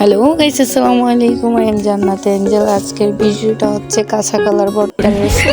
Hello guys, আসসালামু আলাইকুম। I am জান্নাত এঞ্জেল আজকের ভিডিওটা হচ্ছে কাঁচা কলার ভর্তার রেসিপি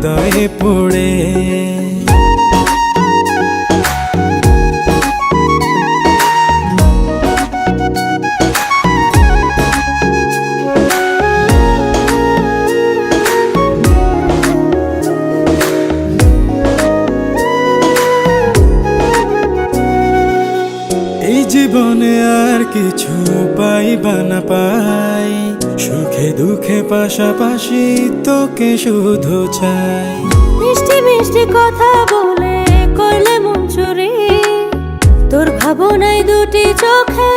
হৃদয়ে পড়ে। জীবনে আর কিছু পাইবা না পাই। সুখে দুঃখে পাশাপাশি তোকে শুধু চাই। মিষ্টি মিষ্টি কথা বলে করলে মন চুরি তোর ভাবনায় দুটি চোখে